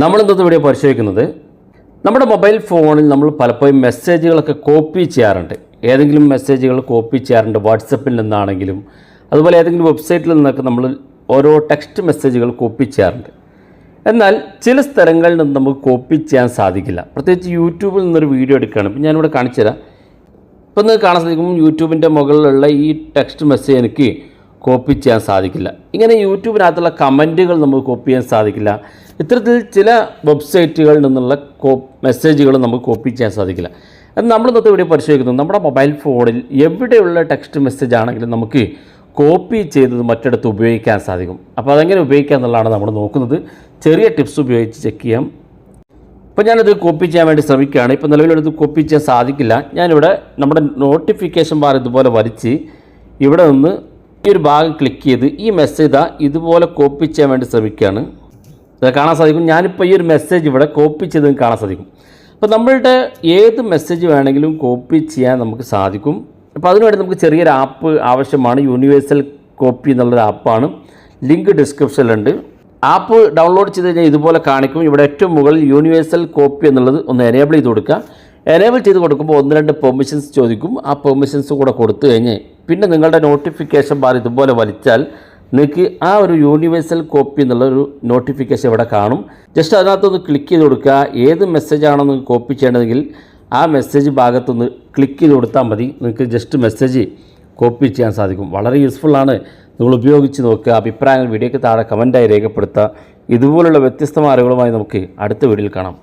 നമ്മൾ ഇന്നത്തെ വീഡിയോ പരിശോധിക്കുന്നത്? നമ്മുടെ മൊബൈൽ ഫോണിൽ നമ്മൾ പലപ്പോഴും മെസ്സേജുകളൊക്കെ കോപ്പി ചെയ്യാറുണ്ട്. ഏതെങ്കിലും മെസ്സേജുകൾ കോപ്പി ചെയ്യാറുണ്ട് വാട്സപ്പിൽ നിന്നാണെങ്കിലും അതുപോലെ ഏതെങ്കിലും വെബ്സൈറ്റിൽ നിന്നൊക്കെ നമ്മൾ ഓരോ ടെക്സ്റ്റ് മെസ്സേജുകൾ കോപ്പി ചെയ്യാറുണ്ട്. എന്നാൽ ചില സ്ഥലങ്ങളിൽ നിന്ന് നമുക്ക് കോപ്പി ചെയ്യാൻ സാധിക്കില്ല. പ്രത്യേകിച്ച് യൂട്യൂബിൽ നിന്നൊരു വീഡിയോ എടുക്കുകയാണ്. ഇപ്പം ഞാനിവിടെ കാണിച്ചു തരാം ഇപ്പം നിങ്ങൾക്ക് കാണാൻ സാധിക്കും യൂട്യൂബിന്റെ മുകളിലുള്ള ഈ ടെക്സ്റ്റ് മെസ്സേജ് എനിക്ക് കോപ്പി ചെയ്യാൻ സാധിക്കില്ല. ഇങ്ങനെ യൂട്യൂബിനകത്തുള്ള കമന്റുകൾ നമുക്ക് കോപ്പി ചെയ്യാൻ സാധിക്കില്ല. ഇത്തരത്തിൽ ചില വെബ്സൈറ്റുകളിൽ നിന്നുള്ള കോ മെസ്സേജുകൾ നമുക്ക് കോപ്പി ചെയ്യാൻ സാധിക്കില്ല. അത് നമ്മൾ ഇന്നത്തെ ഇവിടെ പരിശോധിക്കുന്നത് നമ്മുടെ മൊബൈൽ ഫോണിൽ എവിടെയുള്ള ടെക്സ്റ്റ് മെസ്സേജ് ആണെങ്കിലും നമുക്ക് കോപ്പി ചെയ്തത് മറ്റിടത്ത് ഉപയോഗിക്കാൻ സാധിക്കും. അപ്പോൾ അതെങ്ങനെ ഉപയോഗിക്കുക എന്നുള്ളതാണ് നമ്മൾ നോക്കുന്നത്. ചെറിയ ടിപ്സ് ഉപയോഗിച്ച് ചെക്ക് ചെയ്യാം. ഇപ്പോൾ ഞാനത് കോപ്പി ചെയ്യാൻ വേണ്ടി ശ്രമിക്കുകയാണ്. ഇപ്പോൾ നിലവിലെടുത്ത് കോപ്പി ചെയ്യാൻ സാധിക്കില്ല. ഞാനിവിടെ നമ്മുടെ നോട്ടിഫിക്കേഷൻ ബാർ ഇതുപോലെ വരച്ച് ഇവിടെ നിന്ന് ഈ ഒരു ഭാഗം ക്ലിക്ക് ചെയ്ത് ഈ മെസ്സേജ് ഇതാ ഇതുപോലെ കോപ്പി ചെയ്യാൻ വേണ്ടി ശ്രമിക്കുകയാണ്. ഇത് കാണാൻ സാധിക്കും. ഞാനിപ്പോൾ ഈ ഒരു മെസ്സേജ് ഇവിടെ കോപ്പി ചെയ്ത് കാണാൻ സാധിക്കും. അപ്പോൾ നമ്മളുടെ ഏത് മെസ്സേജ് വേണമെങ്കിലും കോപ്പി ചെയ്യാൻ നമുക്ക് സാധിക്കും. അപ്പോൾ അതിനുവേണ്ടി നമുക്ക് ചെറിയൊരു ആപ്പ് ആവശ്യമാണ്. യൂണിവേഴ്സൽ കോപ്പി എന്നുള്ളൊരു ആപ്പാണ് ലിങ്ക് ഡിസ്ക്രിപ്ഷനിലുണ്ട് ആപ്പ് ഡൗൺലോഡ് ചെയ്ത് കഴിഞ്ഞാൽ ഇതുപോലെ കാണിക്കും. ഇവിടെ ഏറ്റവും മുകളിൽ യൂണിവേഴ്സൽ കോപ്പി എന്നുള്ളത് ഒന്ന് എനേബിൾ ചെയ്ത് കൊടുക്കുക. എനേബിൾ ചെയ്ത് കൊടുക്കുമ്പോൾ ഒന്ന് രണ്ട് പെർമിഷൻസ് ചോദിക്കും. ആ പെർമിഷൻസ് കൂടെ കൊടുത്തു കഴിഞ്ഞ് പിന്നെ നിങ്ങളുടെ നോട്ടിഫിക്കേഷൻ ബാർ ഇതുപോലെ വലിച്ചാൽ നിങ്ങൾക്ക് ആ ഒരു യൂണിവേഴ്സൽ കോപ്പി എന്നുള്ളൊരു നോട്ടിഫിക്കേഷൻ ഇവിടെ കാണും. ജസ്റ്റ് അതിനകത്തൊന്ന് ക്ലിക്ക് ചെയ്ത് കൊടുക്കുക. ഏത് മെസ്സേജാണോ നിങ്ങൾക്ക് കോപ്പി ചെയ്യണമെങ്കിൽ ആ മെസ്സേജ് ഭാഗത്തൊന്ന് ക്ലിക്ക് ചെയ്ത് കൊടുത്താൽ മതി. നിങ്ങൾക്ക് ജസ്റ്റ് മെസ്സേജ് കോപ്പി ചെയ്യാൻ സാധിക്കും. വളരെ യൂസ്ഫുള്ളാണ് നിങ്ങൾ ഉപയോഗിച്ച് നോക്കുക. അഭിപ്രായങ്ങൾ വീഡിയോയ്ക്ക് താഴെ കമന്റായി രേഖപ്പെടുത്തുക. ഇതുപോലുള്ള വ്യത്യസ്തമായ അറിവുകളുമായി നമുക്ക് അടുത്ത വീഡിയോയിൽ കാണാം.